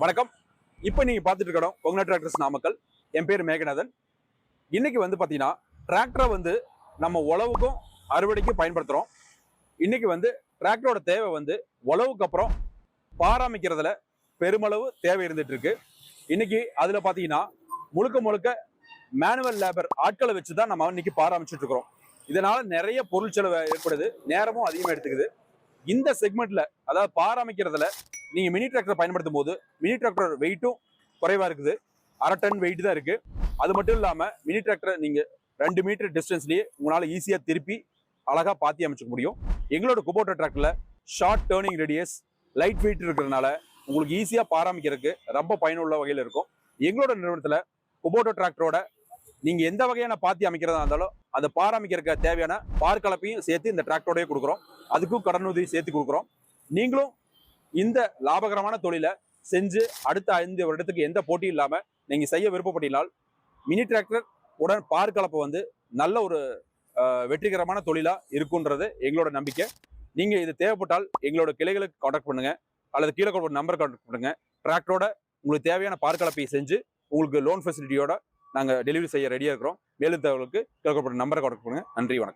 வணக்கம். இப்போ நீங்கள் பார்த்துட்டு இருக்கணும் கொங்கனா டிராக்டர்ஸ் நாமக்கல். என் பேர் மேகநாதன். இன்னைக்கு வந்து பார்த்தீங்கன்னா டிராக்டரை வந்து நம்ம உழவுக்கும் அறுவடைக்கும் பயன்படுத்துகிறோம் இன்னைக்கு வந்து டிராக்டரோட தேவை வந்து உழவுக்கு அப்புறம் பாராமிக்கிறதுல பெருமளவு தேவை இருந்துட்டு இருக்கு. இன்னைக்கு அதில் பார்த்தீங்கன்னா முழுக்க முழுக்க மேனுவல் லேபர் ஆட்களை வச்சு தான் நம்ம இன்னைக்கு பாராமிச்சிட்டு இருக்கிறோம். இதனால நிறைய பொருள் செலவு ஏற்படுது. நேரமும் அதிகமாக எடுத்துக்குது. இந்த செக்மெண்ட்ல அதாவது பாராமிக்கிறதுல நீங்கள் மினி டிராக்டரை பயன்படுத்தும் போது மினி டிராக்டர் வெயிட்டும் குறைவாக இருக்குது. அரை டன் வெயிட் தான் இருக்குது அது மட்டும் இல்லாமல் மினி டிராக்டரை நீங்கள் ரெண்டு மீட்டர் டிஸ்டன்ஸ்லேயே உங்களால் ஈஸியாக திருப்பி அழகாக பாத்தி அமைச்சிக்க முடியும். எங்களோட குபோட்டோ டிராக்டரில் short turning radius light weight இருக்கிறதுனால உங்களுக்கு ஈஸியாக பாராமிக்கிறதுக்கு ரொம்ப பயனுள்ள வகையில் இருக்கும். எங்களோட நிறுவனத்தில் குபோட்டோ டிராக்டரோட நீங்கள் எந்த வகையான பாத்தி அமைக்கிறதா இருந்தாலும் அதை பாராமிக்கிறதுக்கு தேவையான பார் கலப்பையும் சேர்த்து இந்த டிராக்டரோடய கொடுக்குறோம். அதுக்கும் கடன் உதவி சேர்த்து கொடுக்குறோம். நீங்களும் இந்த லாபகரமான தொழிலை செஞ்சு அடுத்த ஐந்து வருடத்துக்கு எந்த போட்டியும் இல்லாமல் நீங்கள் செய்ய விருப்பப்பட்டினால் மினி டிராக்டர் உடன் பார் கலப்பை வந்து நல்ல ஒரு வெற்றிகரமான தொழிலாக இருக்குன்றது எங்களோட நம்பிக்கை. நீங்கள் இது தேவைப்பட்டால் எங்களோட கிளைகளுக்கு காண்டாக்ட் பண்ணுங்கள் அல்லது கீழே கொடுத்த நம்பர் காண்டாக்ட் பண்ணுங்கள் டிராக்டரோட உங்களுக்கு தேவையான பார் கலப்பையை செஞ்சு உங்களுக்கு லோன் ஃபெசிலிட்டியோட நாங்கள் டெலிவரி செய்ய ரெடியாக இருக்கிறோம். மேலும் தகவலுக்கு கீழே நம்பரை காண்டாக்ட் பண்ணுங்கள் நன்றி வணக்கம்.